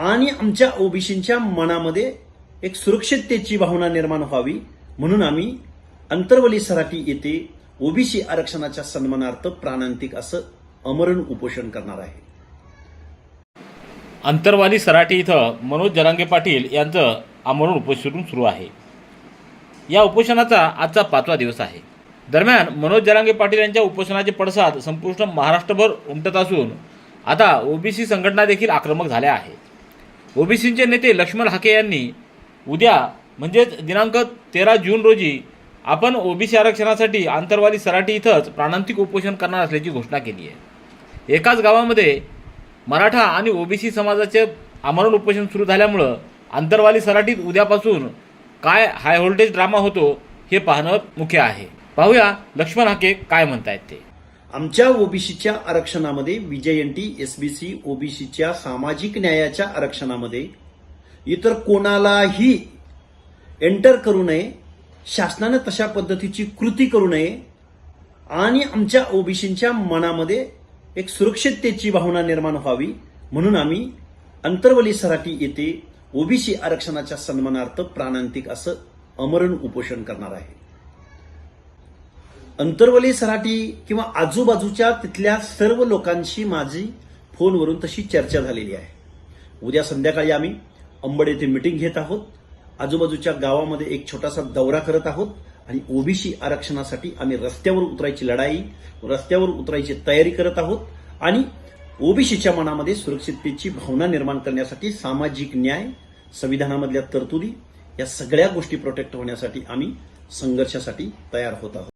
आणि आमच्या ओबीसींच्या मनामध्ये एक सुरक्षिततेची भावना निर्माण व्हावी. म्हणून आम्ही अंतर्वली सराटी येथे ओबीसी आरक्षणाच्या सन्मानार्थ प्राणांतिक असं अमरण उपोषण करणार आहे. अंतरवाली सराटी इथं मनोज जरांगे पाटील यांचं आमरण उपोषण सुरू आहे. या उपोषणाचा आजचा पाचवा दिवस आहे. दरम्यान मनोज जरांगे पाटील यांच्या उपोषणाचे पडसाद संपूर्ण महाराष्ट्रभर उमटत असून आता ओबीसी संघटना देखील आक्रमक झाल्या आहेत. ओबीसींचे नेते लक्ष्मण हाके यांनी उद्या म्हणजेच दिनांक तेरा जून रोजी आपण ओबीसी आरक्षणासाठी आंतरवाली सराटी इथंच प्राणांतिक उपोषण करणार असल्याची घोषणा केली आहे. एकाच गावामध्ये मराठा आणि ओबीसी समाजाचे आमरण उपोषण सुरू झाल्यामुळं आंतरवाली सराटीत उद्यापासून काय हाय व्होल्टेज ड्रामा होतो हे पाहणं मुख्य आहे. पाहूया लक्ष्मण हाके काय म्हणतायत ते. आमच्या ओबीसीच्या आरक्षणामध्ये विजयंटी एसबीसी ओबीसीच्या सामाजिक न्यायाच्या आरक्षणामध्ये इतर कोणालाही एंटर करू नये शासनानं तशा पद्धतीची कृती करू नये आणि आमच्या ओबीसींच्या मनामध्ये एक सुरक्षिततेची भावना निर्माण व्हावी म्हणून आम्ही अंतर्वली सराटी येथे ओबीसी आरक्षणाच्या सन्मानार्थ प्राणांतिक असं अमरण उपोषण करणार आहे. अंतर्वली सराटी किंवा आजूबाजूच्या तिथल्या सर्व लोकांशी माझी फोनवरून तशी चर्चा झालेली आहे. उद्या संध्याकाळी आम्ही अंबड येथे मिटिंग घेत आहोत. आजूबाजूच्या गावामध्ये एक छोटासा दौरा करत आहोत आणि ओबीसी आरक्षणासाठी आम्ही रस्त्यावर उतरायची लढाई रस्त्यावर उतरायची तयारी करत आहोत आणि ओबीसीच्या मनामध्ये सुरक्षिततेची भावना निर्माण करण्यासाठी सामाजिक न्याय संविधानामधल्या तरतुदी या सगळ्या गोष्टी प्रोटेक्ट होण्यासाठी आम्ही संघर्षासाठी तयार होत आहोत.